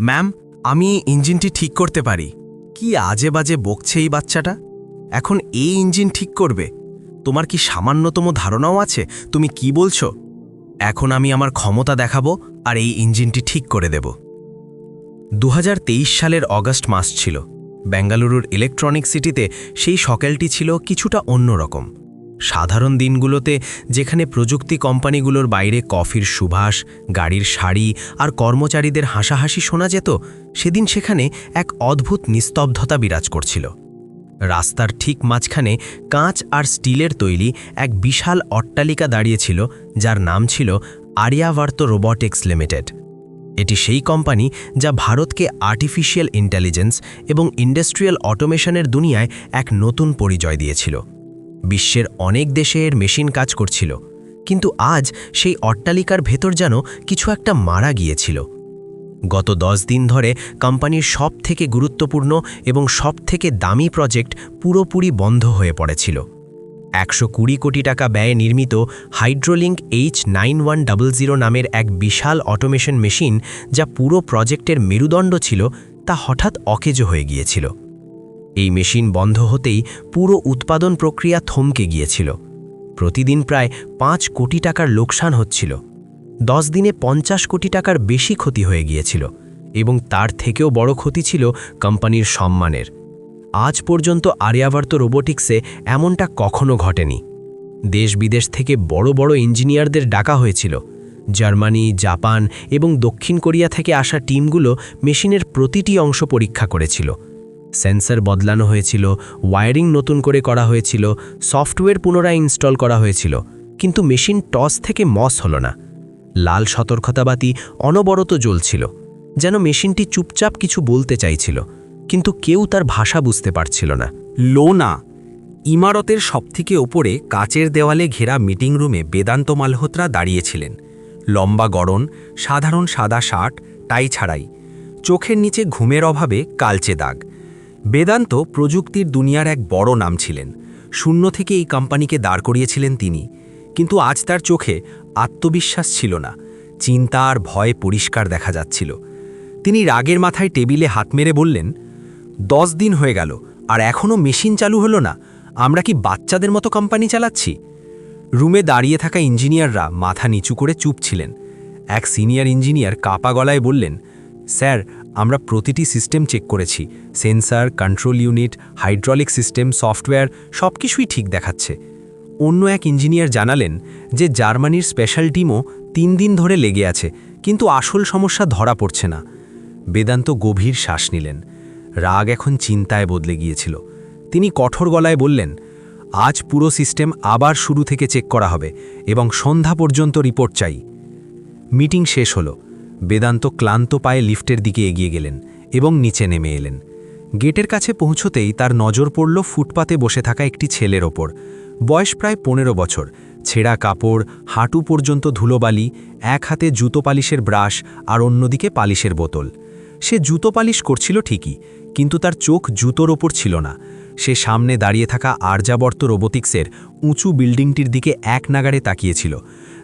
Ma'am, আমি ইঞ্জিনটি ঠিক করতে পারি। কি আজে বাজে বকছে এই বাচ্চাটা? এখন এই ইঞ্জিন ঠিক করবে। তোমার কি সামান্যতম ধারণাও আছে? তুমি কি বলছো? এখন আমি আমার ক্ষমতা দেখাবো আর এই ইঞ্জিনটি ঠিক করে দেব। দু হাজার তেইশ সালের অগাস্ট মাস ছিল। বেঙ্গালুরুর ইলেকট্রনিক সিটিতে সেই সকালটি ছিল কিছুটা অন্যরকম। সাধারণ দিনগুলোতে যেখানে প্রযুক্তি কোম্পানিগুলোর বাইরে কফির সুভাষ গাড়ির শাড়ি আর কর্মচারীদের হাসাহাসি শোনা যেত, সেদিন সেখানে এক অদ্ভুত নিস্তব্ধতা বিরাজ করছিল। রাস্তার ঠিক মাঝখানে কাঁচ আর স্টিলের তৈরি এক বিশাল অট্টালিকা দাঁড়িয়েছিল, যার নাম ছিল আরিয়াভার্ত রোবটিক্স লিমিটেড। এটি সেই কোম্পানি যা ভারতকে আর্টিফিশিয়াল ইন্টেলিজেন্স এবং ইন্ডাস্ট্রিয়াল অটোমেশনের দুনিয়ায় এক নতুন পরিচয় দিয়েছিল। বিশ্বের অনেক দেশে এর মেশিন কাজ করছিল, কিন্তু আজ সেই অট্টালিকার ভেতর যেন কিছু একটা মারা গিয়েছিল। গত দশ দিন ধরে কোম্পানির সব থেকে গুরুত্বপূর্ণ এবং সব থেকে দামি প্রজেক্ট পুরোপুরি বন্ধ হয়ে পড়েছিল। একশো কুড়ি কোটি টাকা ব্যয়ে নির্মিত Hydrolink H nine one double zero নামের এক বিশাল অটোমেশন মেশিন যা পুরো প্রজেক্টের মেরুদণ্ড ছিল তা হঠাৎ অকেজো হয়ে গিয়েছিল। এই মেশিন বন্ধ হতেই পুরো উৎপাদন প্রক্রিয়া থমকে গিয়েছিল। প্রতিদিন প্রায় পাঁচ কোটি টাকার লোকসান হচ্ছিল। দশ দিনে পঞ্চাশ কোটি টাকার বেশি ক্ষতি হয়ে গিয়েছিল এবং তার থেকেও বড় ক্ষতি ছিল কোম্পানির সম্মানের। আজ পর্যন্ত আর্যাবর্ত রোবোটিক্সে এমনটা কখনো ঘটেনি। দেশ বিদেশ থেকে বড় বড় ইঞ্জিনিয়ারদের ডাকা হয়েছিল। জার্মানি, জাপান এবং দক্ষিণ কোরিয়া থেকে আসা টিমগুলো মেশিনের প্রতিটি অংশ পরীক্ষা করেছিল। সেন্সর বদলানো হয়েছিল, ওয়ারিং নতুন করে করা হয়েছিল, সফটওয়্যার পুনরায় ইনস্টল করা হয়েছিল, কিন্তু মেশিন টস থেকে মস হলো না। লাল সতর্কতাবাতি অনবরত জ্বলছিল, যেন মেশিনটি চুপচাপ কিছু বলতে চাইছিল, কিন্তু কেউ তার ভাষা বুঝতে পারছিল না। লোনা, ইমারতের সবথেকে ওপরে কাচের দেওয়ালে ঘেরা মিটিং রুমে বেদান্ত মালহোত্রা দাঁড়িয়েছিলেন। লম্বা গড়ন, সাধারণ সাদা শার্ট, টাই ছাড়াই, চোখের নিচে ঘুমের অভাবে কালচে দাগ। বেদান্ত প্রযুক্তির দুনিয়ার এক বড় নাম ছিলেন। শূন্য থেকে এই কোম্পানিকে দাঁড় করিয়েছিলেন তিনি। কিন্তু আজ তার চোখে আত্মবিশ্বাস ছিল না। চিন্তা আর ভয় পরিষ্কার দেখা যাচ্ছিল। তিনি রাগের মাথায় টেবিলে হাত মেরে বললেন, দশ দিন হয়ে গেল, আর এখনও মেশিন চালু হলো না। আমরা কি বাচ্চাদের মতো কোম্পানি চালাচ্ছি? রুমে দাঁড়িয়ে থাকা ইঞ্জিনিয়াররা মাথা নিচু করে চুপ ছিলেন। এক সিনিয়র ইঞ্জিনিয়ার কাপা গলায় বললেন, স্যার আমরা প্রতিটি সিস্টেম চেক করেছি। Sensor, control unit, hydraulic system, software সব কিছুই ঠিক দেখাচ্ছে। অন্য এক ইঞ্জিনিয়ার জানালেন যে জার্মানির স্পেশাল টিমও তিন দিন ধরে লেগে আছে, কিন্তু আসল সমস্যা ধরা পড়ছে না। বেদান্ত গভীর শ্বাস নিলেন। রাগ এখন চিন্তায় বদলে গিয়েছিল। তিনি কঠোর গলায় বললেন, আজ পুরো সিস্টেম আবার শুরু থেকে চেক করা হবে এবং সন্ধ্যা পর্যন্ত রিপোর্ট চাই। মিটিং শেষ হলো। বেদান্ত ক্লান্ত পায়ে লিফটের দিকে এগিয়ে গেলেন এবং নিচে নেমে এলেন। গেটের কাছে পৌঁছতেই তার নজর পড়ল ফুটপাতে বসে থাকা একটি ছেলের ওপর। বয়স প্রায় পনেরো বছর। ছেঁড়া কাপড়, হাঁটু পর্যন্ত ধুলোবালি, এক হাতে জুতো পালিশের ব্রাশ আর অন্যদিকে পালিশের বোতল। সে জুতো পালিশ করছিল ঠিকই, কিন্তু তার চোখ জুতোর ওপর ছিল না। সে সামনে দাঁড়িয়ে থাকা আর্যাবর্ত রোবোটিক্সের উঁচু বিল্ডিংটির দিকে এক নাগাড়ে তাকিয়েছিল।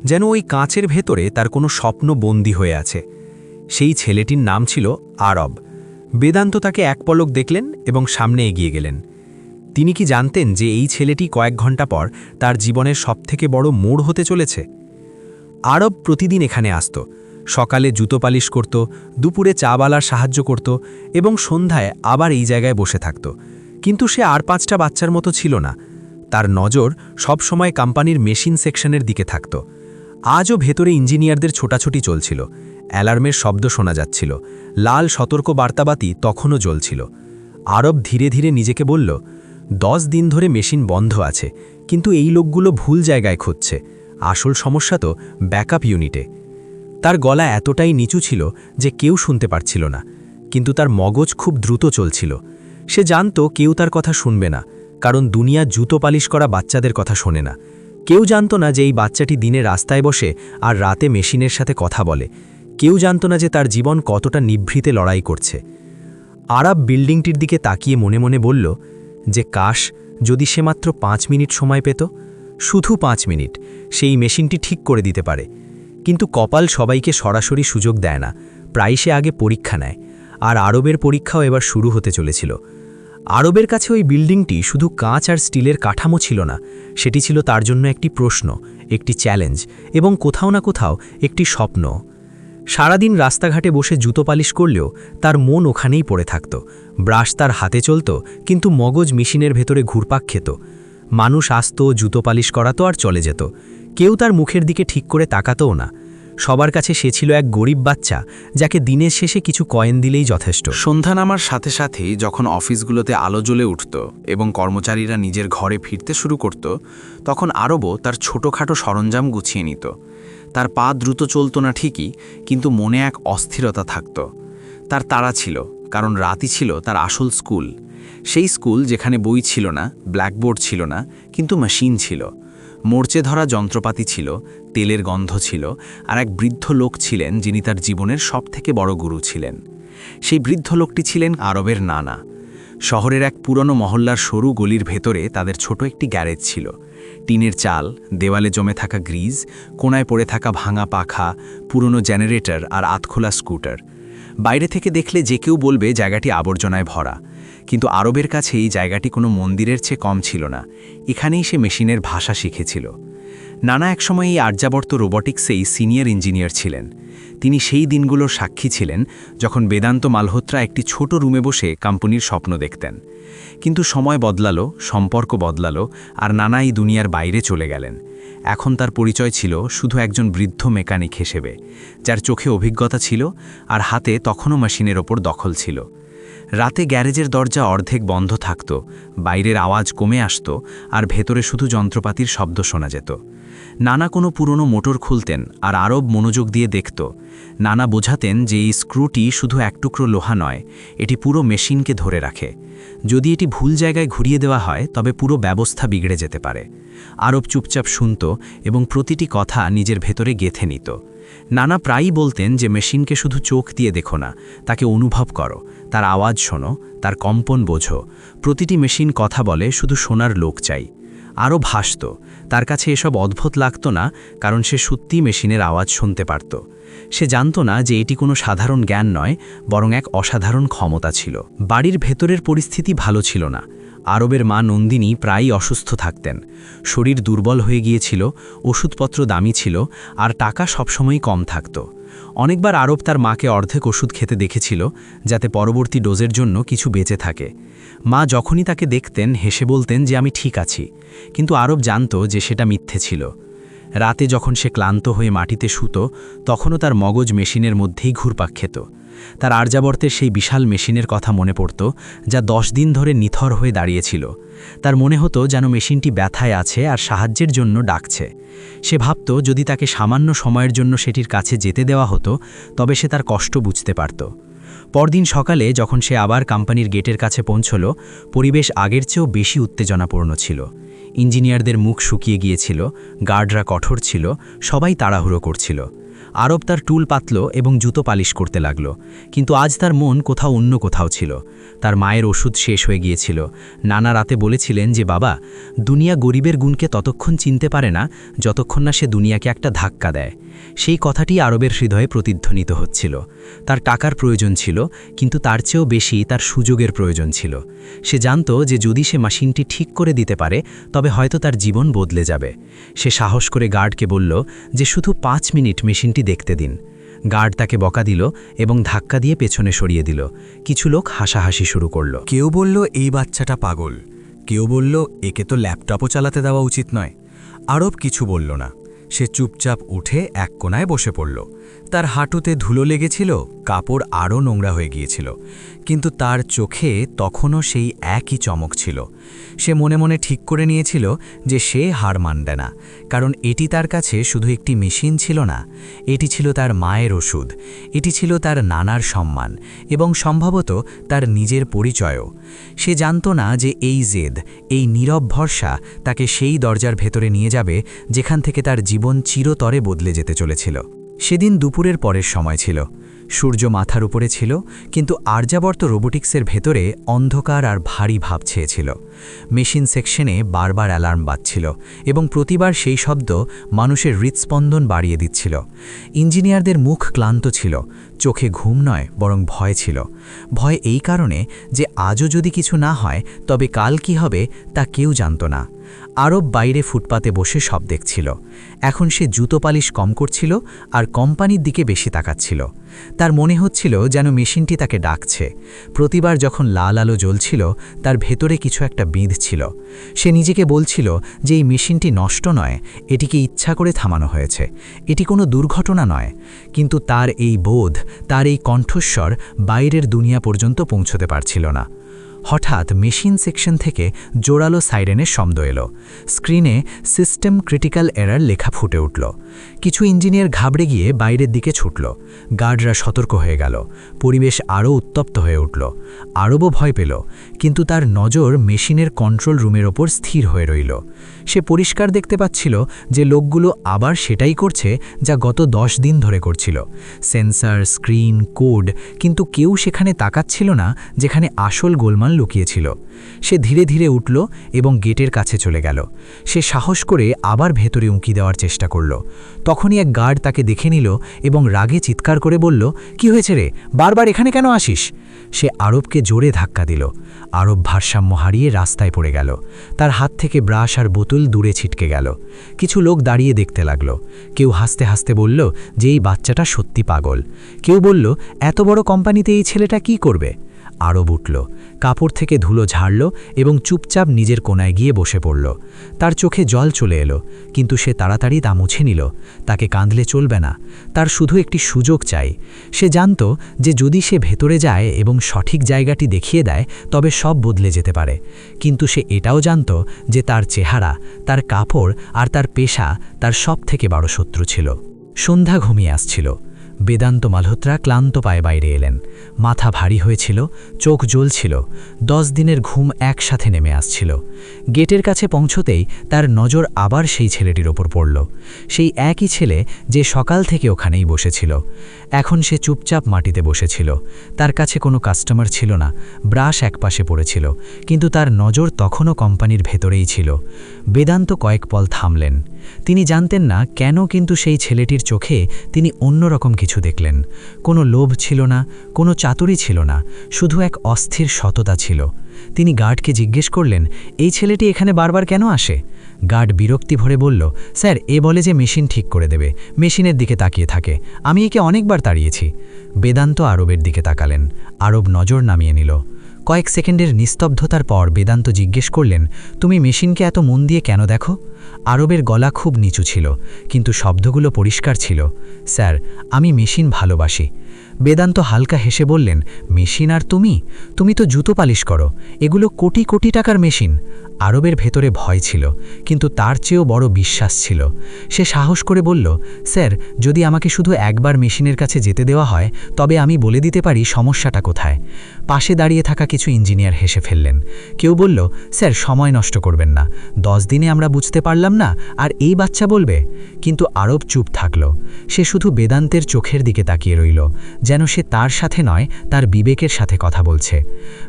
যেন ওই কাঁচের ভেতরে তার কোনো স্বপ্ন বন্দী হয়ে আছে। সেই ছেলেটির নাম ছিল আরব। বেদান্ত তাকে এক পলক দেখলেন এবং সামনে এগিয়ে গেলেন। তিনি কি জানতেন যে এই ছেলেটি কয়েক ঘণ্টা পর তার জীবনের সবথেকে বড় মোড় হতে চলেছে? আরব প্রতিদিন এখানে আসত। সকালে জুতো পালিশ করত, দুপুরে চাবালার সাহায্য করত এবং সন্ধ্যায় আবার এই জায়গায় বসে থাকত। কিন্তু সে আর পাঁচটা বাচ্চার মতো ছিল না। তার নজর সবসময় কোম্পানির মেশিন সেকশনের দিকে থাকত। আজও ভেতরে ইঞ্জিনিয়ারদের ছোটাছুটি চলছিল। অ্যালার্মের শব্দ শোনা যাচ্ছিল। লাল সতর্ক বার্তাবাতি তখনও জ্বলছিল। আরব ধীরে ধীরে নিজেকে বলল, দশ দিন ধরে মেশিন বন্ধ আছে, কিন্তু এই লোকগুলো ভুল জায়গায় খুঁজছে। আসল সমস্যা তো ব্যাকআপ ইউনিটে। তার গলা এতটাই নিচু ছিল যে কেউ শুনতে পারছিল না, কিন্তু তার মগজ খুব দ্রুত চলছিল। সে জানত কেউ তার কথা শুনবে না, কারণ দুনিয়া জুতো পালিশ করা বাচ্চাদের কথা শোনে না। কেউ জানত না যে এই বাচ্চাটি দিনে রাস্তায় বসে আর রাতে মেশিনের সাথে কথা বলে। কেউ জানত না যে তার জীবন কতটা নিভৃতে লড়াই করছে। আরব বিল্ডিংটির দিকে তাকিয়ে মনে মনে বলল, যে কাশ, যদি সে মাত্র পাঁচ মিনিট সময় পেত? শুধু পাঁচ মিনিট। সেই মেশিনটি ঠিক করে দিতে পারে। কিন্তু কপাল সবাইকে সরাসরি সুযোগ দেয় না। প্রায় সে আগে পরীক্ষা নেয়। আর আরবের পরীক্ষাও এবার শুরু হতে চলেছিল। আরবের কাছে ওই বিল্ডিংটি শুধু কাঁচ আর স্টিলের কাঠামো ছিল না, সেটি ছিল তার জন্য একটি প্রশ্ন, একটি চ্যালেঞ্জ এবং কোথাও না কোথাও একটি স্বপ্ন। সারাদিন রাস্তাঘাটে বসে জুতো পালিশ করলেও তার মন ওখানেই পড়ে থাকত। ব্রাশ তার হাতে চলত, কিন্তু মগজ মেশিনের ভেতরে ঘুরপাক খেত। মানুষ আসত, জুতো পালিশ করাতো আর চলে যেত। কেউ তার মুখের দিকে ঠিক করে তাকাতও না। সবার কাছে সে ছিল এক গরিব বাচ্চা, যাকে দিনের শেষে কিছু কয়েন দিলেই যথেষ্ট। সন্ধ্যা নামার সাথে সাথেই যখন অফিসগুলোতে আলো জ্বলে উঠত এবং কর্মচারীরা নিজের ঘরে ফিরতে শুরু করত, তখন আরবও তার ছোটোখাটো সরঞ্জাম গুছিয়ে নিত। তার পা দ্রুত চলত না ঠিকই, কিন্তু মনে এক অস্থিরতা থাকত। তার তাড়া ছিল, কারণ রাতই ছিল তার আসল স্কুল। সেই স্কুল যেখানে বই ছিল না, ব্ল্যাকবোর্ড ছিল না, কিন্তু মেশিন ছিল। মোর্চে ধরা যন্ত্রপাতি ছিল তেলের গন্ধ ছিল আর এক বৃদ্ধ লোক ছিলেন যিনি তার জীবনের সবথেকে বড় গুরু ছিলেন। সেই বৃদ্ধ লোকটি ছিলেন আরবের নানা। শহরের এক পুরনো মহল্লার সরু গলির ভেতরে তাদের ছোট একটি গ্যারেজ ছিল। টিনের চাল, দেওয়ালে জমে থাকা গ্রিজ, কোনায় পড়ে থাকা ভাঙা পাখা, পুরনো জেনারেটর আর আতখোলা স্কুটার। বাইরে থেকে দেখলে যে কেউ বলবে জায়গাটি আবর্জনায় ভরা। কিন্তু আরবের কাছে এই জায়গাটি কোনো মন্দিরের চেয়ে কম ছিল না। এখানেই সে মেশিনের ভাষা শিখেছিল। নানা একসময় এই আর্যাবর্ত রোবটিক্সেই সিনিয়র ইঞ্জিনিয়ার ছিলেন। তিনি সেই দিনগুলোর সাক্ষী ছিলেন যখন বেদান্ত মালহোত্রা একটি ছোট রুমে বসে কোম্পানির স্বপ্ন দেখতেন। কিন্তু সময় বদলালো, সম্পর্ক বদলালো আর নানা এই দুনিয়ার বাইরে চলে গেলেন। এখন তার পরিচয় ছিল শুধু একজন বৃদ্ধ মেকানিক হিসেবে, যার চোখে অভিজ্ঞতা ছিল আর হাতে তখনও মেশিনের ওপর দখল ছিল। রাতে গ্যারেজের দরজা অর্ধেক বন্ধ থাকত, বাইরের আওয়াজ কমে আসত আর ভেতরে শুধু যন্ত্রপাতির শব্দ শোনা যেত। নানা কোনো পুরনো মোটর খুলতেন আর আরব মনোযোগ দিয়ে দেখত। নানা বোঝাতেন যে এই স্ক্রুটি শুধু এক টুকরো লোহা নয়, এটি পুরো মেশিনকে ধরে রাখে। যদি এটি ভুল জায়গায় ঘুরিয়ে দেওয়া হয়, তবে পুরো ব্যবস্থা বিগড়ে যেতে পারে। আরব চুপচাপ শুনত এবং প্রতিটি কথা নিজের ভেতরে গেথে নিত। নানা প্রায়ই বলতেন যে, মেশিনকে শুধু চোখ দিয়ে দেখো না, তাকে অনুভব করো। তার আওয়াজ শোনো, তার কম্পন বোঝো। প্রতিটি মেশিন কথা বলে, শুধু শোনার লোক চাই। আরও ভাসত, তার কাছে এসব অদ্ভুত লাগতো না, কারণ সে সত্যি মেশিনের আওয়াজ শুনতে পারত। সে জানত না যে এটি কোনো সাধারণ জ্ঞান নয়, বরং এক অসাধারণ ক্ষমতা ছিল। বাড়ির ভেতরের পরিস্থিতি ভালো ছিল না। আরবের মা নন্দিনী প্রায়ই অসুস্থ থাকতেন। শরীর দুর্বল হয়ে গিয়েছিল, ওষুধপত্র দামি ছিল, আর টাকা সবসময়ই কম থাকত। অনেকবার আরব তার মাকে অর্ধেক ওষুধ খেতে দেখেছিল, যাতে পরবর্তী ডোজের জন্য কিছু বেঁচে থাকে। মা যখনই তাকে দেখতেন, হেসে বলতেন যে, আমি ঠিক আছি। কিন্তু আরব জানত যে, সেটা মিথ্যে ছিল। রাতে যখন সে ক্লান্ত হয়ে মাটিতে শুতো, তখনও তার মগজ মেশিনের মধ্যেই ঘুরপাক খেত। তার আর্যাবর্তের সেই বিশাল মেশিনের কথা মনে পড়ত, যা দশ দিন ধরে নিথর হয়ে দাঁড়িয়েছিল। তার মনে হতো যেন মেশিনটি ব্যথায় আছে আর সাহায্যের জন্য ডাকছে। সে ভাবত, যদি তাকে সামান্য সময়ের জন্য সেটির কাছে যেতে দেওয়া হতো, তবে সে তার কষ্ট বুঝতে পারত। পরদিন সকালে যখন সে আবার কোম্পানির গেটের কাছে পৌঁছল, পরিবেশ আগের চেয়েও বেশি উত্তেজনাপূর্ণ ছিল। ইঞ্জিনিয়ারদের মুখ শুকিয়ে গিয়েছিল, গার্ডরা কঠোর ছিল, সবাই তাড়াহুড়ো করছিল। আরব তার টুল পাতল এবং জুতো পালিশ করতে লাগল, কিন্তু আজ তার মন কোথাও অন্য কোথাও ছিল। তার মায়ের ওষুধ শেষ হয়ে গিয়েছিল। নানা রাতে বলেছিলেন যে, বাবা, দুনিয়া গরিবের গুণকে ততক্ষণ চিনতে পারে না যতক্ষণ না সে দুনিয়াকে একটা ধাক্কা দেয়। সেই কথাটি আরবের হৃদয়ে প্রতিধ্বনিত হচ্ছিল। তার টাকার প্রয়োজন ছিল, কিন্তু তার চেয়েও বেশি তার সুযোগের প্রয়োজন ছিল। সে জানত যে, যদি সে মেশিনটি ঠিক করে দিতে পারে, তবে হয়তো তার জীবন বদলে যাবে। সে সাহস করে গার্ডকে বলল যে, শুধু পাঁচ মিনিট মেশিনটি দেখতে দিন। গার্ড তাকে বকা দিল এবং ধাক্কা দিয়ে পেছনে সরিয়ে দিল। কিছু লোক হাসাহাসি শুরু করল। কেউ বলল, এই বাচ্চাটা পাগল। কেউ বলল, একে তো ল্যাপটপও চালাতে দেওয়া উচিত নয়। আরব কিছু বলল না। সে চুপচাপ উঠে এক কোনায় বসে পড়ল। তার হাঁটুতে ধুলো লেগেছিল, কাপড় আরও নোংরা হয়ে গিয়েছিল। কিন্তু তার চোখে তখনও সেই একই চমক ছিল। সে মনে মনে ঠিক করে নিয়েছিল যে সে হার মানবে না, কারণ এটি তার কাছে শুধু একটি মেশিন ছিল না, এটি ছিল তার মায়ের ওষুধ, এটি ছিল তার নানার সম্মান এবং সম্ভবত তার নিজের পরিচয়ও। সে জানত না যে এই জেদ, এই নীরব ভরসা তাকে সেই দরজার ভেতরে নিয়ে যাবে, যেখান থেকে তার জীবন চিরতরে বদলে যেতে চলেছিল। সেদিন দুপুরের পরের সময় ছিল। সূর্য মাথার উপরে ছিল, কিন্তু আর্যাবর্ত রোবোটিক্সের ভেতরে অন্ধকার আর ভারী ভাব ছেয়েছিল। মেশিন সেকশনে বারবার অ্যালার্ম বাজছিল এবং প্রতিবার সেই শব্দ মানুষের হৃৎস্পন্দন বাড়িয়ে দিচ্ছিল। ইঞ্জিনিয়ারদের মুখ ক্লান্ত ছিল, চোখে ঘুম নয়, বরং ভয় ছিল। ভয় এই কারণে যে আজও যদি কিছু না হয়, তবে কাল কি হবে তা কেউ জানত না। আরব বাইরে ফুটপাতে বসে সব দেখছিল। এখন সে জুতো পালিশ কম করছিল আর কোম্পানির দিকে বেশি তাকাচ্ছিল। তার মনে হচ্ছিল যেন মেশিনটি তাকে ডাকছে। প্রতিবার যখন লাল আলো জ্বলছিল, তার ভেতরে কিছু একটা বিঁধ ছিল। সে নিজেকে বলছিল যে এই মেশিনটি নষ্ট নয়, এটিকে ইচ্ছা করে থামানো হয়েছে। এটি কোনো দুর্ঘটনা নয়। কিন্তু তার এই বোধ, তার এই কণ্ঠস্বর বাইরের দুনিয়া পর্যন্ত পৌঁছতে পারছিল না। হঠাৎ মেশিন সেকশন থেকে জোরালো সাইরেনের শব্দ এলো। স্ক্রিনে সিস্টেম ক্রিটিক্যাল এরার লেখা ফুটে উঠল। কিছু ইঞ্জিনিয়ার ঘাবড়ে গিয়ে বাইরের দিকে ছুটল। গার্ডরা সতর্ক হয়ে গেল। পরিবেশ আরও উত্তপ্ত হয়ে উঠল। আরবও ভয় পেল, কিন্তু তার নজর মেশিনের কন্ট্রোল রুমের ওপর স্থির হয়ে রইল। সে পরিষ্কার দেখতে পাচ্ছিল যে লোকগুলো আবার সেটাই করছে যা গত দশ দিন ধরে করছিল। সেন্সার, স্ক্রিন, কোড, কিন্তু কেউ সেখানে তাকাচ্ছিল না যেখানে আসল গোলমাল লুকিয়েছিল। সে ধীরে ধীরে উঠল এবং গেটের কাছে চলে গেল। সে সাহস করে আবার ভেতরে উঁকি দেওয়ার চেষ্টা করল। তখনই এক গার্ড তাকে দেখে নিল এবং রাগে চিৎকার করে বলল, কি হয়েছে রে? বারবার এখানে কেন আসিস? সে আরবকে জোরে ধাক্কা দিল। আরব ভারসাম্য হারিয়ে রাস্তায় পড়ে গেল। তার হাত থেকে ব্রাশ আর বোতল দূরে ছিটকে গেল। কিছু লোক দাঁড়িয়ে দেখতে লাগল। কেউ হাসতে হাসতে বলল, যে এই বাচ্চাটা সত্যি পাগল। কেউ বলল, এত বড় কোম্পানিতে এই ছেলেটা কি করবে? আরব উঠল কাপড় থেকে ধুলো ঝাড়ল এবং চুপচাপ নিজের কোনায় গিয়ে বসে পড়ল। তার চোখে জল চলে এলো, কিন্তু সে তাড়াতাড়ি তা মুছে নিল। তাকে কাঁদলে চলবে না। তার শুধু একটি সুযোগ চাই। সে জানত যে যদি সে ভেতরে যায় এবং সঠিক জায়গাটি দেখিয়ে দেয়, তবে সব বদলে যেতে পারে। কিন্তু সে এটাও জানত যে তার চেহারা, তার কাপড় আর তার পেশা তার সব থেকে বড় শত্রু ছিল। সন্ধ্যা ঘুমিয়ে আসছিল। বেদান্ত মালহোত্রা ক্লান্ত পায়ে বাইরে এলেন। মাথা ভারী হয়েছিল, চোখ জ্বলছিল, দশ দিনের ঘুম একসাথে নেমে আসছিল। গেটের কাছে পৌঁছতেই তার নজর আবার সেই ছেলেটির ওপর পড়ল। সেই একই ছেলে যে সকাল থেকে ওখানেই বসেছিল। এখন সে চুপচাপ মাটিতে বসেছিল। তার কাছে কোনো কাস্টমার ছিল না, ব্রাশ একপাশে পড়েছিল, কিন্তু তার নজর তখনও কোম্পানির ভেতরেই ছিল। বেদান্ত কয়েক পল থামলেন। তিনি জানতেন না কেন কিন্তু সেই ছেলেটির চোখে তিনি অন্যরকম কিছু দেখলেন। কোনো লোভ ছিল না, কোনো চাতুরি ছিল না, শুধু এক অস্থির সততা ছিল। তিনি গার্ডকে জিজ্ঞেস করলেন, এই ছেলেটি এখানে বারবার কেন আসে? গার্ড বিরক্তি ভরে বলল, স্যার, এ বলে যে মেশিন ঠিক করে দেবে, মেশিনের দিকে তাকিয়ে থাকে। আমি একে অনেকবার তাড়িয়েছি। বেদান্ত আরবের দিকে তাকালেন। আরব নজর নামিয়ে নিল। কয়েক সেকেন্ডের নিস্তব্ধতার পর বেদান্ত জিজ্ঞেস করলেন, তুমি মেশিনকে এত মন দিয়ে কেন দেখো? আরবের গলা খুব নিচু ছিল, কিন্তু শব্দগুলো পরিষ্কার ছিল। স্যার, আমি মেশিন ভালোবাসি। বেদান্ত হালকা হেসে বললেন, মেশিন আর তুমি? তুমি তো জুতো পালিশ করো। এগুলো কোটি কোটি টাকার মেশিন। আরবের ভেতরে ভয় ছিল, কিন্তু তার চেয়েও বড় বিশ্বাস ছিল। সে সাহস করে বলল, স্যার, যদি আমাকে শুধু একবার মেশিনের কাছে যেতে দেওয়া হয়, তবে আমি বলে দিতে পারি সমস্যাটা কোথায়। পাশে দাঁড়িয়ে থাকা কিছু ইঞ্জিনিয়ার হেসে ফেললেন। কেউ বলল, স্যার, সময় নষ্ট করবেন না। দশ দিনে আমরা বুঝতে পারলাম না, আর এই বাচ্চা বলবে। কিন্তু আরব চুপ থাকল। সে শুধু বেদান্তের চোখের দিকে তাকিয়ে রইল, যেন সে তার সাথে নয়, তার বিবেকের সাথে কথা বলছে।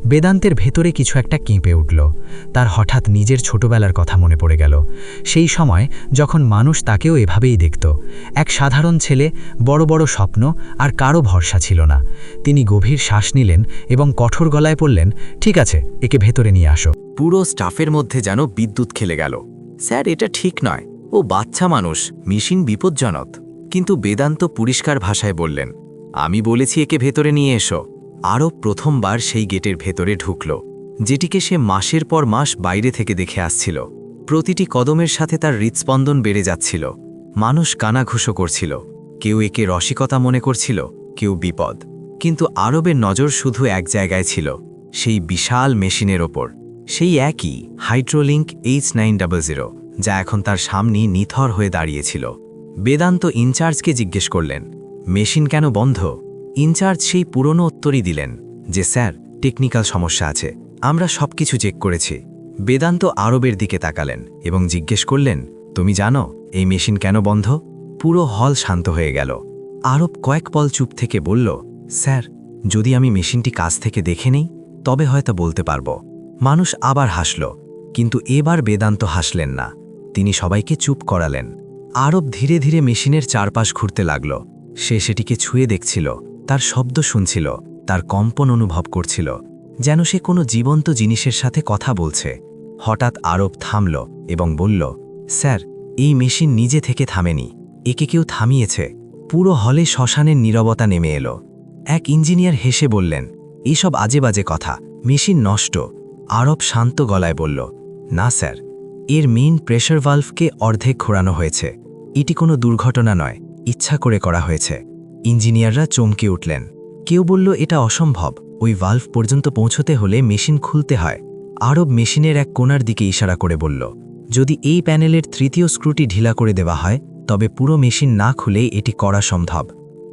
বেদান্তের ভেতরে কিছু একটা কেঁপে উঠল। তার হঠাৎ নিজের ছোটবেলার কথা মনে পড়ে গেল। সেই সময় যখন মানুষ তাকেও এভাবেই দেখত। এক সাধারণ ছেলে, বড় বড় স্বপ্ন আর কারও ভরসা ছিল না। তিনি গভীর শ্বাস নিলেন এবং কঠোর গলায় পড়লেন ঠিক আছে, একে ভেতরে নিয়ে আসো। পুরো স্টাফের মধ্যে যেন বিদ্যুৎ খেলে গেল। স্যার, এটা ঠিক নয়। ও বাচ্চা মানুষ, মেশিন বিপজ্জনক। কিন্তু বেদান্ত পরিষ্কার ভাষায় বললেন, আমি বলেছি একে ভেতরে নিয়ে এসো। আরও প্রথমবার সেই গেটের ভেতরে ঢুকল। যেটিকে সে মাসের পর মাস বাইরে থেকে দেখে আসছিল। প্রতিটি কদমের সাথে তার হৃৎস্পন্দন বেড়ে যাচ্ছিল। মানুষ কানাঘুষো করছিল। কেউ একে রসিকতা মনে করছিল, কেউ বিপদ। কিন্তু আরবের নজর শুধু এক জায়গায় ছিল, সেই বিশাল মেশিনের ওপর। সেই একই হাইড্রোলিঙ্ক এইচ নাইন ডাবল জিরো, যা এখন তার সামনে নিথর হয়ে দাঁড়িয়েছিল। বেদান্ত ইনচার্জকে জিজ্ঞেস করলেন, মেশিন কেন বন্ধ? ইনচার্জ সেই পুরনো উত্তরই দিলেন যে, স্যার, টেকনিক্যাল সমস্যা আছে। আমরা সব কিছু চেক করেছি। বেদান্ত আরবের দিকে তাকালেন এবং জিজ্ঞেস করলেন, তুমি জানো এই মেশিন কেন বন্ধ? পুরো হল শান্ত হয়ে গেল। আরব কয়েক পল চুপ থেকে বলল, স্যার, যদি আমি মেশিনটি কাছ থেকে দেখে নেই, তবে হয়তো বলতে পারব। মানুষ আবার হাসল, কিন্তু এবার বেদান্ত হাসলেন না। তিনি সবাইকে চুপ করালেন। আরব ধীরে ধীরে মেশিনের চারপাশ ঘুরতে লাগল। সে সেটিকে ছুঁয়ে দেখছিল, তার শব্দ শুনছিল, তার কম্পন অনুভব করছিল। যেন সে কোনো জীবন্ত জিনিসের সাথে কথা বলছে। হঠাৎ আরব থামল এবং বলল, স্যার, এই মেশিন নিজে থেকে থামেনি। একে কেউ থামিয়েছে। পুরো হলে শ্মশানের নীরবতা নেমে এলো। এক ইঞ্জিনিয়ার হেসে বললেন এইসব আজে বাজে কথা। মেশিন নষ্ট। আরব শান্ত গলায় বলল, না, স্যার। এর মেইন প্রেশার ভালভকে অর্ধেক ঘোরানো হয়েছে। এটি কোনো দুর্ঘটনা নয়। ইচ্ছা করে করা হয়েছে। ইঞ্জিনিয়াররা চমকে উঠলেন। কেউ বলল, এটা অসম্ভব। ওই ভালভ পর্যন্ত পৌঁছতে হলে মেশিন খুলতে হয়। আরব মেশিনের এক কোণার দিকে ইশারা করে বলল, যদি এই প্যানেলের তৃতীয় স্ক্রুটি ঢিলা করে দেওয়া হয়, তবে পুরো মেশিন না খুলেই এটি করা সম্ভব।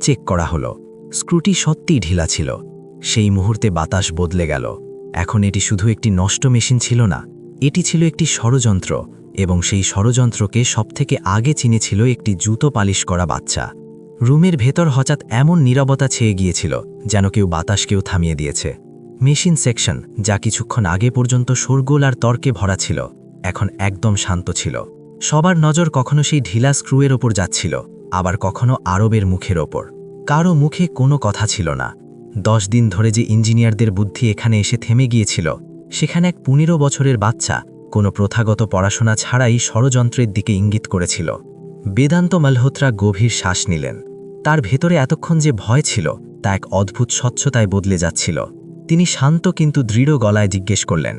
চেক করা হলো। স্ক্রুটি সত্যিই ঢিলা ছিল। সেই মুহূর্তে বাতাস বদলে গেল। এখন এটি শুধু একটি নষ্ট মেশিন ছিল না, এটি ছিল একটি ষড়যন্ত্র এবং সেই ষড়যন্ত্রকে সবথেকে আগে চিনেছিল একটি জুতো পালিশ করা বাচ্চা। রুমের ভেতর হঠাৎ এমন নীরবতা ছেয়ে গিয়েছিল, যেন কেউ বাতাসকেও থামিয়ে দিয়েছে। মেশিন সেকশন, যা কিছুক্ষণ আগে পর্যন্ত শোরগোল আর তর্কে ভরা ছিল, এখন একদম শান্ত ছিল। সবার নজর কখনো সেই ঢিলা স্ক্রুয়ের ওপর যাচ্ছিল, আবার কখনো আরবের মুখের ওপর। কারও মুখে কোনো কথা ছিল না। দশ দিন ধরে যে ইঞ্জিনিয়ারদের বুদ্ধি এখানে এসে থেমে গিয়েছিল, সেখানে এক পনেরো বছরের বাচ্চা, কোনো প্রথাগত পড়াশোনা ছাড়াই ষড়যন্ত্রের দিকে ইঙ্গিত করেছিল। বেদান্ত মালহোত্রা গভীর শ্বাস নিলেন। তার ভেতরে এতক্ষণ যে ভয় ছিল, তা এক অদ্ভুত স্বচ্ছতায় বদলে যাচ্ছিল। তিনি শান্ত কিন্তু দৃঢ় গলায় জিজ্ঞেস করলেন,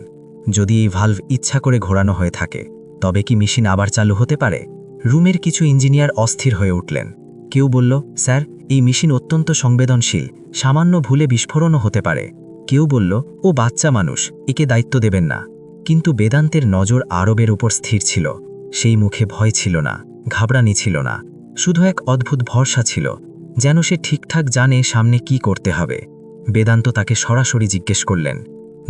যদি এই ভাল্ভ ইচ্ছা করে ঘোরানো হয়ে থাকে, তবে কি মেশিন আবার চালু হতে পারে? রুমের কিছু ইঞ্জিনিয়ার অস্থির হয়ে উঠলেন। কেউ বলল, স্যার, এই মেশিন অত্যন্ত সংবেদনশীল, সামান্য ভুলে বিস্ফোরণও হতে পারে। কেউ বলল, ও বাচ্চা মানুষ, একে দায়িত্ব দেবেন না। কিন্তু বেদান্তের নজর আরবের উপর স্থির ছিল। সেই মুখে ভয় ছিল না, ঘাবড়ানি ছিল না। শুধু এক অদ্ভুত ভরসা ছিল, যেন সে ঠিকঠাক জানে সামনে কি করতে হবে। বেদান্ত তাকে সরাসরি জিজ্ঞেস করলেন,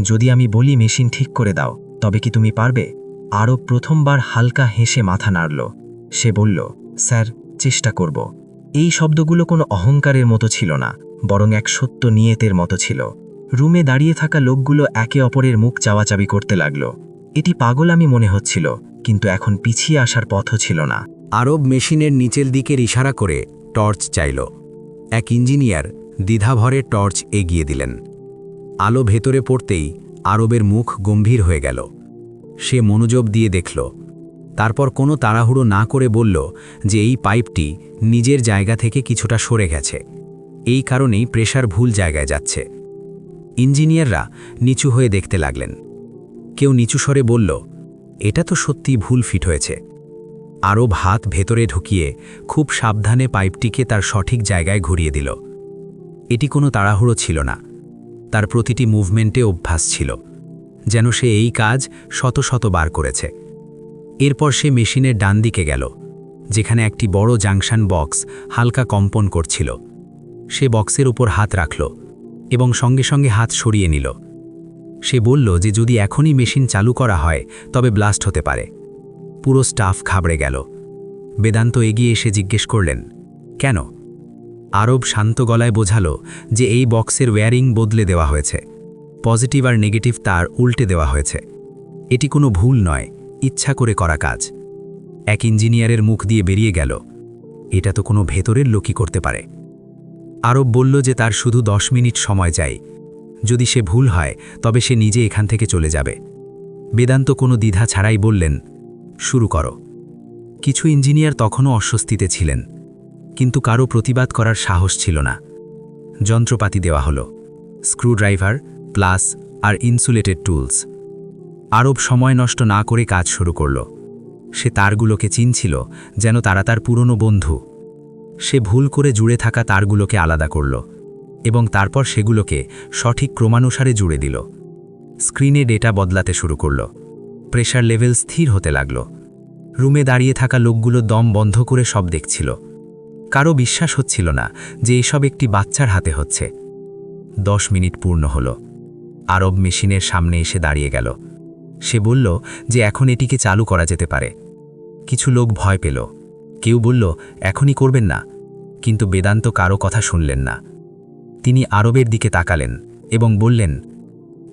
যদি আমি বলি মেশিন ঠিক করে দাও, তবে কি তুমি পারবে? আরও প্রথমবার হালকা হেসে মাথা নাড়ল। সে বলল, স্যার, চেষ্টা করব। এই শব্দগুলো কোনো অহংকারের মতো ছিল না, বরং এক সত্য নিয়তের মতো ছিল। রুমে দাঁড়িয়ে থাকা লোকগুলো একে অপরের মুখ চাওয়াচাবি করতে লাগল। এটি পাগল আমি মনে হচ্ছিল, কিন্তু এখন পিছিয়ে আসার পথও ছিল না। আরব মেশিনের নিচের দিকের ইশারা করে টর্চ চাইল। এক ইঞ্জিনিয়ার দ্বিধাভরে টর্চ এগিয়ে দিলেন। আলো ভেতরে পড়তেই আরবের মুখ গম্ভীর হয়ে গেল। সে মনোযোগ দিয়ে দেখল। তারপর কোনো তাড়াহুড়ো না করে বলল যে এই পাইপটি নিজের জায়গা থেকে কিছুটা সরে গেছে। এই কারণেই প্রেশার ভুল জায়গায় যাচ্ছে। ইঞ্জিনিয়াররা নিচু হয়ে দেখতে লাগলেন। কেউ নিচু স্বরে বলল, এটা তো সত্যিই ভুল ফিট হয়েছে। আরব হাত ভেতরে ঢুকিয়ে খুব সাবধানে পাইপটিকে তার সঠিক জায়গায় ঘুরিয়ে দিল। এটি কোনো তাড়াহুড়ো ছিল না। তার প্রতিটি মুভমেন্টে অভ্যাস ছিল, যেন সে এই কাজ শত শত বার করেছে। এরপর সে মেশিনের ডান দিকে গেল, যেখানে একটি বড় জাংশন বক্স হালকা কম্পন করছিল। সে বক্সের উপর হাত রাখল এবং সঙ্গে সঙ্গে হাত সরিয়ে নিল। সে বলল যে যদি এখনই মেশিন চালু করা হয়, তবে ব্লাস্ট হতে পারে। পুরো স্টাফ ঘাবড়ে গেল। বেদান্ত এগিয়ে এসে জিজ্ঞেস করলেন, কেন? আরব শান্ত গলায় বোঝালো যে এই বক্সের ওয়্যারিং বদলে দেওয়া হয়েছে। পজিটিভ আর নেগেটিভ তার উল্টে দেওয়া হয়েছে। এটি কোনো ভুল নয়, ইচ্ছা করে করা কাজ। এক ইঞ্জিনিয়ারের মুখ দিয়ে বেরিয়ে গেল, এটা তো কোনো ভেতরের লোকই করতে পারে। আরব বলল যে তার শুধু দশ মিনিট সময় চাই। যদি সে ভুল হয়, তবে সে নিজে এখান থেকে চলে যাবে। বেদান্ত কোনো দ্বিধা ছাড়াই বললেন শুরু করো। কিছু ইঞ্জিনিয়ার তখনও অস্বস্তিতে ছিলেন, কিন্তু কারও প্রতিবাদ করার সাহস ছিল না। যন্ত্রপাতি দেওয়া হলো, স্ক্রুড্রাইভার, প্লাস আর ইনসুলেটেড টুলস। আরব সময় নষ্ট না করে কাজ শুরু করল। সে তারগুলোকে চিনছিল যেন তারা তার পুরনো বন্ধু। সে ভুল করে জুড়ে থাকা তারগুলোকে আলাদা করল এবং তারপর সেগুলোকে সঠিক ক্রমানুসারে জুড়ে দিল। স্ক্রিনে ডেটা বদলাতে শুরু করল। প্রেশার লেভেল স্থির হতে লাগল। রুমে দাঁড়িয়ে থাকা লোকগুলো দম বন্ধ করে সব দেখছিল। কারও বিশ্বাস হচ্ছিল না যে এসব একটি বাচ্চার হাতে হচ্ছে। দশ মিনিট পূর্ণ হল। আরব মেশিনের সামনে এসে দাঁড়িয়ে গেল। সে বলল যে এখন এটিকে চালু করা যেতে পারে। কিছু লোক ভয় পেল। কেউ বলল, এখনই করবেন না। কিন্তু বেদান্ত কারও কথা শুনলেন না। তিনি আরবের দিকে তাকালেন এবং বললেন,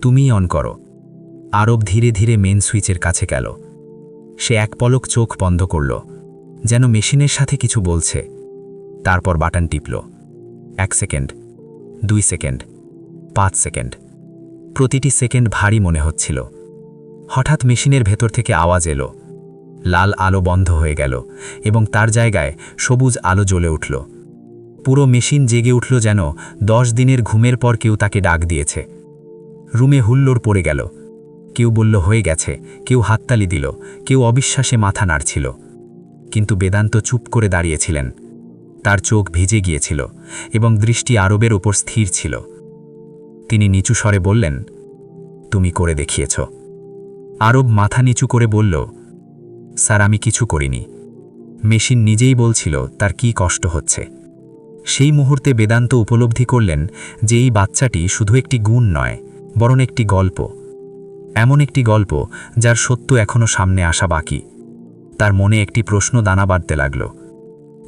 তুমিই অন করো। আরব ধীরে ধীরে মেন সুইচের কাছে গেল। সে এক পলক চোখ বন্ধ করল, যেন মেশিনের সাথে কিছু বলছে। তারপর বাটন টিপল। এক সেকেন্ড, দুই সেকেন্ড, পাঁচ সেকেন্ড। প্রতিটি সেকেন্ড ভারী মনে হচ্ছিল। হঠাৎ মেশিনের ভেতর থেকে আওয়াজ এলো। লাল আলো বন্ধ হয়ে গেল এবং তার জায়গায় সবুজ আলো জ্বলে উঠল। পুরো মেশিন জেগে উঠল যেন দশ দিনের ঘুমের পর কেউ তাকে ডাক দিয়েছে। রুমে হুল্লোড় পড়ে গেল। কেউ বলল, হয়ে গেছে। কেউ হাততালি দিল, কেউ অবিশ্বাসে মাথা নাড়ছিল। কিন্তু বেদান্ত চুপ করে দাঁড়িয়েছিলেন। তার চোখ ভিজে গিয়েছিল এবং দৃষ্টি আরবের ওপর স্থির ছিল। তিনি নিচু স্বরে বললেন, তুমি করে দেখিয়েছ। আরব মাথা নিচু করে বলল, স্যার, আমি কিছু করিনি। মেশিন নিজেই বলছিল, তার কি কষ্ট হচ্ছে? সেই মুহূর্তে বেদান্ত উপলব্ধি করলেন যে এই বাচ্চাটি শুধু একটি গুণ নয়, বরং একটি গল্প। এমন একটি গল্প যার সত্য এখনও সামনে আসা বাকি। তার মনে একটি প্রশ্ন দানা বাড়তে লাগল।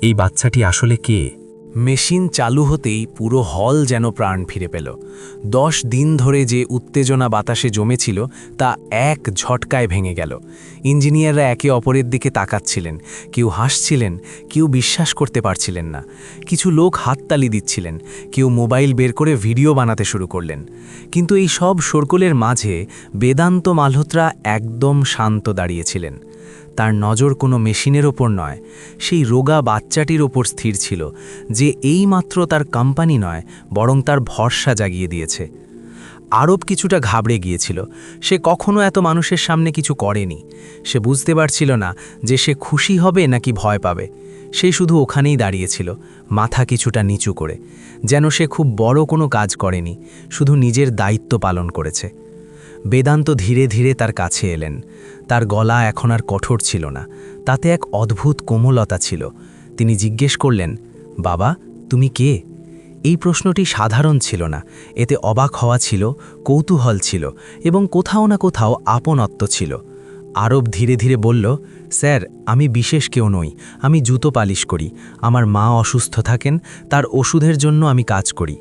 এই বাচ্চাটি আসলে কে? মেশিন চালু হতেই পুরো হল যেন প্রাণ ফিরে পেল। দশ দিন ধরে যে উত্তেজনা বাতাসে জমেছিল, তা এক ঝটকায় ভেঙে গেল। ইঞ্জিনিয়াররা একে অপরের দিকে তাকাচ্ছিলেন। কেউ হাসছিলেন, কেউ বিশ্বাস করতে পারছিলেন না। কিছু লোক হাততালি দিচ্ছিলেন, কেউ মোবাইল বের করে ভিডিও বানাতে শুরু করলেন। কিন্তু এই সব শোরকোলের মাঝে বেদান্ত মালহোত্রা একদম শান্ত দাঁড়িয়েছিলেন। তার নজর কোনো মেশিনের ওপর নয়, সেই রোগা বাচ্চাটির ওপর স্থির ছিল, যে এইমাত্র তার কোম্পানি নয়, বরং তার ভরসা জাগিয়ে দিয়েছে। আরব কিছুটা ঘাবড়ে গিয়েছিল, সে কখনো এত মানুষের সামনে কিছু করেনি। সে বুঝতে পারছিল না যে সে খুশি হবে নাকি ভয় পাবে। সে শুধু ওখানেই দাঁড়িয়েছিল, মাথা কিছুটা নিচু করে, যেন সে খুব বড় কোনো কাজ করেনি, শুধু নিজের দায়িত্ব পালন করেছে। বেদান্ত ধীরে ধীরে তার কাছে এলেন। তার গলা এখন আর কঠোর ছিল না, তাতে এক অদ্ভুত কোমলতা ছিল। তিনি জিজ্ঞেস করলেন, বাবা, তুমি কে? এই প্রশ্নটি সাধারণ ছিল না, এতে অবাক হওয়া ছিল, কৌতূহল ছিল এবং কোথাও না কোথাও আপনত্ব ছিল। আরব ধীরে ধীরে বলল, স্যার, আমি বিশেষ কেউ নই, আমি জুতো পালিশ করি, আমার মা অসুস্থ থাকেন, তার ওষুধের জন্য আমি কাজ করি।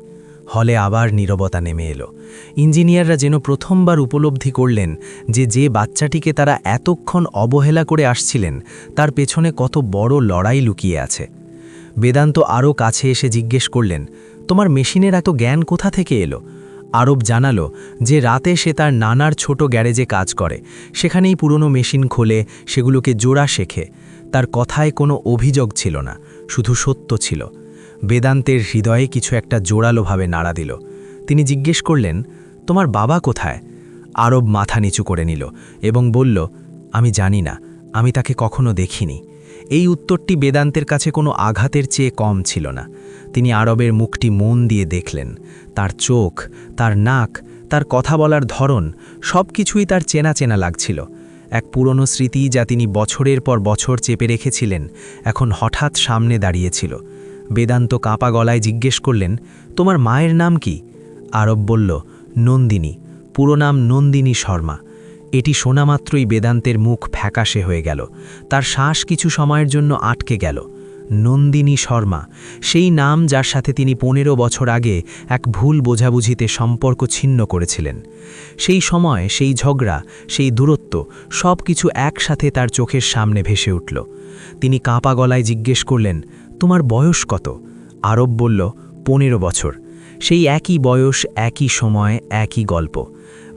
হলে আবার নীরবতা নেমে এলো। ইঞ্জিনিয়াররা যেন প্রথমবার উপলব্ধি করলেন যে যে বাচ্চাটিকে তারা এতক্ষণ অবহেলা করে আসছিলেন, তার পেছনে কত বড় লড়াই লুকিয়ে আছে। বেদান্ত আরও কাছে এসে জিজ্ঞেস করলেন, তোমার মেশিনের এত জ্ঞান কোথা থেকে এলো? আরব জানালো যে রাতে সে তার নানার ছোট গ্যারেজে কাজ করে, সেখানেই পুরনো মেশিন খোলে, সেগুলোকে জোড়া শেখে। তার কথায় কোনো অভিযোগ ছিল না, শুধু সত্য ছিল। বেদান্তের হৃদয়ে কিছু একটা জোরালোভাবে নাড়া দিল। তিনি জিজ্ঞেস করলেন, তোমার বাবা কোথায়? আরব মাথা নিচু করে নিল এবং বলল, আমি জানি না, আমি তাকে কখনো দেখিনি। এই উত্তরটি বেদান্তের কাছে কোনো আঘাতের চেয়ে কম ছিল না। তিনি আরবের মুখটি মন দিয়ে দেখলেন। তার চোখ, তার নাক, তার কথা বলার ধরন সব কিছুই তার চেনা চেনা লাগছিল। এক পুরনো স্মৃতি যা তিনি বছরের পর বছর চেপে রেখেছিলেন, এখন হঠাৎ সামনে দাঁড়িয়েছিল। বেদান্ত কাঁপা গলায় জিজ্ঞেস করলেন, তোমার মায়ের নাম কি? আরব বলল, নন্দিনী, পুরো নাম নন্দিনী শর্মা। এটি শোনামাত্রই বেদান্তের মুখ ফ্যাকাশে হয়ে গেল। তার শ্বাস কিছু সময়ের জন্য আটকে গেল। নন্দিনী শর্মা, সেই নাম যার সাথে তিনি পনেরো বছর আগে এক ভুল বোঝাবুঝিতে সম্পর্ক ছিন্ন করেছিলেন। সেই সময়, সেই ঝগড়া, সেই দূরত্ব সব কিছু একসাথে তার চোখের সামনে ভেসে উঠল। তিনি কাঁপা গলায় জিজ্ঞেস করলেন তোমার বয়স কত? আরব বলল, পনেরো বছর। সেই একই বয়স, একই সময়, একই গল্প।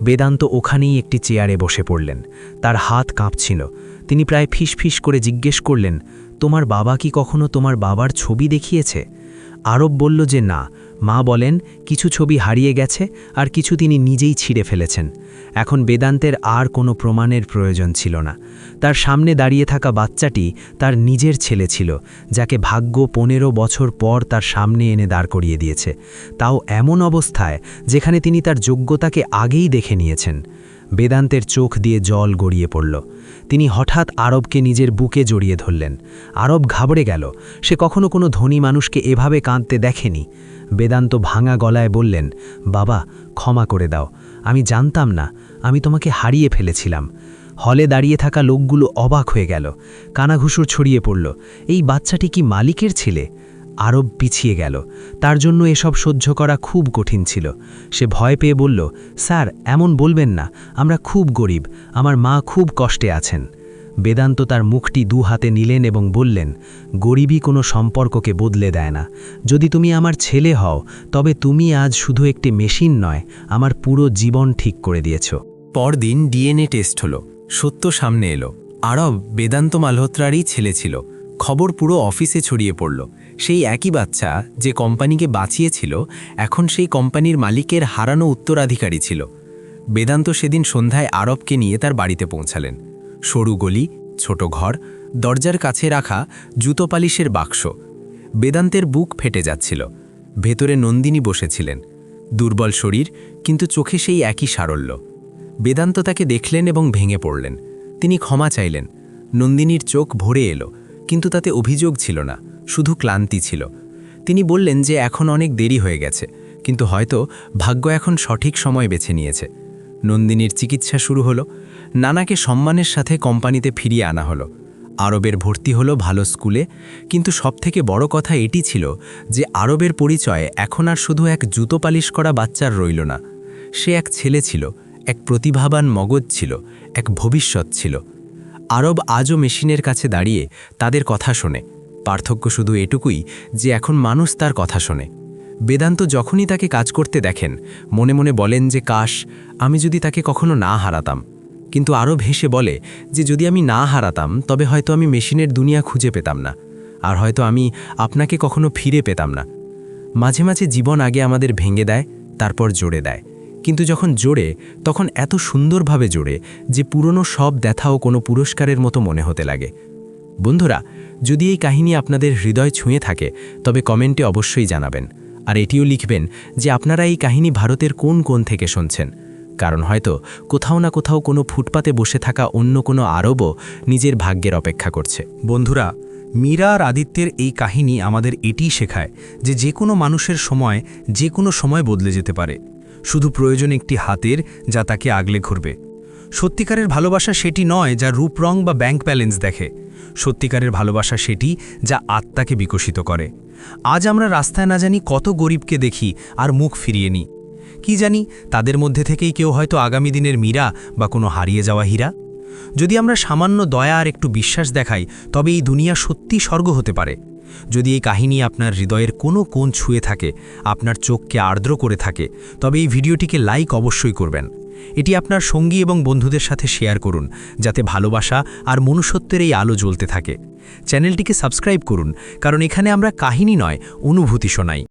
বেদান্ত ওখানেই একটি চেয়ারে বসে পড়লেন। তার হাত কাঁপছিল। তিনি প্রায় ফিসফিস করে জিজ্ঞেস করলেন, তোমার বাবা কি কখনো তোমার বাবার ছবি দেখিয়েছে? আরব বলল যে না মা বলেন, কিছু ছবি হারিয়ে গেছে আর কিছু তিনি নিজেই ছিঁড়ে ফেলেছেন। এখন বেদান্তের আর কোনো প্রমাণের প্রয়োজন ছিল না। তার সামনে দাঁড়িয়ে থাকা বাচ্চাটি তার নিজের ছেলে ছিল, যাকে ভাগ্য পনেরো বছর পর তার সামনে এনে দাঁড় করিয়ে দিয়েছে। তাও এমন অবস্থায় যেখানে তিনি তার যোগ্যতাকে আগেই দেখে নিয়েছেন। বেদান্তের চোখ দিয়ে জল গড়িয়ে পড়ল। তিনি হঠাৎ আরবকে নিজের বুকে জড়িয়ে ধরলেন। আরব ঘাবড়ে গেল। সে কখনো কোনো ধনী মানুষকে এভাবে কাঁদতে দেখেনি। বেদান্ত ভাঙা গলায় বললেন, বাবা, ক্ষমা করে দাও। আমি জানতাম না, আমি তোমাকে হারিয়ে ফেলেছিলাম। হলে দাঁড়িয়ে থাকা লোকগুলো অবাক হয়ে গেল, কানাঘুষুর ছড়িয়ে পড়ল, এই বাচ্চাটি কি মালিকের ছেলে? আরব পিছিয়ে গেল। তার জন্য এসব সহ্য করা খুব কঠিন ছিল। সে ভয় পেয়ে বলল, স্যার, এমন বলবেন না, আমরা খুব গরিব, আমার মা খুব কষ্টে আছেন। বেদান্ত তার মুখটি দু হাতে নিলেন এবং বললেন গরিবই কোনো সম্পর্ককে বদলে দেয় না। যদি তুমি আমার ছেলে হও, তবে তুমি আজ শুধু একটি মেশিন নয়, আমার পুরো জীবন ঠিক করে দিয়েছ। পরদিন ডিএনএ টেস্ট হলো, সত্য সামনে এলো। আরব বেদান্ত মালহোত্রারই ছেলে ছিল। খবর পুরো অফিসে ছড়িয়ে পড়ল। সেই একই বাচ্চা যে কোম্পানিকে বাঁচিয়েছিল, এখন সেই কোম্পানির মালিকের হারানো উত্তরাধিকারী ছিল। বেদান্ত সেদিন সন্ধ্যায় আরবকে নিয়ে তার বাড়িতে পৌঁছালেন। সরু গলি, ছোট ঘর, দরজার কাছে রাখা জুতো পালিশের বাক্স। বেদান্তের বুক ফেটে যাচ্ছিল। ভেতরে নন্দিনী বসেছিলেন। দুর্বল শরীর, কিন্তু চোখে সেই একই সারল্য। বেদান্ত তাকে দেখলেন এবং ভেঙে পড়লেন। তিনি ক্ষমা চাইলেন। নন্দিনীর চোখ ভরে এলো, কিন্তু তাতে অভিযোগ ছিল না, শুধু ক্লান্তি ছিল। তিনি বললেন যে এখন অনেক দেরি হয়ে গেছে, কিন্তু হয়তো ভাগ্য এখন সঠিক সময় বেছে নিয়েছে। নন্দিনীর চিকিৎসা শুরু হলো। নানাকে সম্মানের সাথে কোম্পানিতে ফিরিয়ে আনা হলো। আরবের ভর্তি হলো ভালো স্কুলে, কিন্তু সবথেকে বড় কথা এটি ছিল যে আরবের পরিচয় এখন আর শুধু এক জুতো পালিশ করা বাচ্চার রইল না। সে এক ছেলে ছিল, এক প্রতিভাবান মগজ ছিল, এক ভবিষ্যৎ ছিল। আরব আজও মেশিনের কাছে দাঁড়িয়ে তাদের কথা শোনে। পার্থক্য শুধু এটুকুই যে এখন মানুষ তার কথা শোনে। বেদান্ত যখনই তাকে কাজ করতে দেখেন, মনে মনে বলেন যে, কাশ, আমি যদি তাকে কখনো না হারাতাম। কিন্তু আরও ভেসে বলে যে যদি আমি না হারাতাম, তবে হয়তো আমি মেশিনের দুনিয়া খুঁজে পেতাম না। আর হয়তো আমি আপনাকে কখনো ফিরে পেতাম না। মাঝে মাঝে জীবন আগে আমাদের ভেঙে দেয়, তারপর জোড়ে দেয়। কিন্তু যখন জোড়ে, তখন এত সুন্দরভাবে জোড়ে যে পুরনো সব দেখাও কোনো পুরস্কারের মতো মনে হতে লাগে। বন্ধুরা, যদি এই কাহিনী আপনাদের হৃদয় ছুঁয়ে থাকে, তবে কমেন্টে অবশ্যই জানাবেন। আর এটিও লিখবেন যে আপনারা এই কাহিনী ভারতের কোন কোন থেকে শুনছেন? কারণ হয়তো কোথাও না কোথাও কোনো ফুটপাতে বসে থাকা অন্য কোনো আরবও নিজের ভাগ্যের অপেক্ষা করছে। বন্ধুরা, মীরা আর আদিত্যের এই কাহিনী আমাদের এটিই শেখায় যে যে কোনো মানুষের সময়, যে কোনো সময় বদলে যেতে পারে। শুধু প্রয়োজন একটি হাতের যা তাকে আগলে ঘুরবে। সত্যিকারের ভালোবাসা সেটি নয় যা রূপ, রং বা ব্যাংক ব্যালেন্স দেখে। সত্যিকারের ভালোবাসা সেটি যা আত্মাকে বিকশিত করে। আজ আমরা রাস্তায় না জানি কত গরিবকে দেখি আর মুখ ফিরিয়ে নিই। কি জানি, তাদের মধ্যে থেকেই কেউ হয়তো আগামী দিনের মীরা বা কোনো হারিয়ে যাওয়া হীরা। যদি আমরা সামান্য দয়া আর একটু বিশ্বাস দেখাই, তবে এই দুনিয়া সত্যি স্বর্গ হতে পারে। যদি এই কাহিনী আপনার হৃদয়ের কোনো কোণ ছুঁয়ে থাকে, আপনার চোখকে আর্দ্র করে থাকে, তবে এই ভিডিওটিকে লাইক অবশ্যই করবেন। এটি আপনার সঙ্গী এবং বন্ধুদের সাথে শেয়ার করুন, যাতে ভালোবাসা আর মনুষ্যত্বের এই আলো জ্বলতে থাকে। চ্যানেলটিকে সাবস্ক্রাইব করুন, কারণ এখানে আমরা কাহিনী নয়, অনুভূতি শোনাই।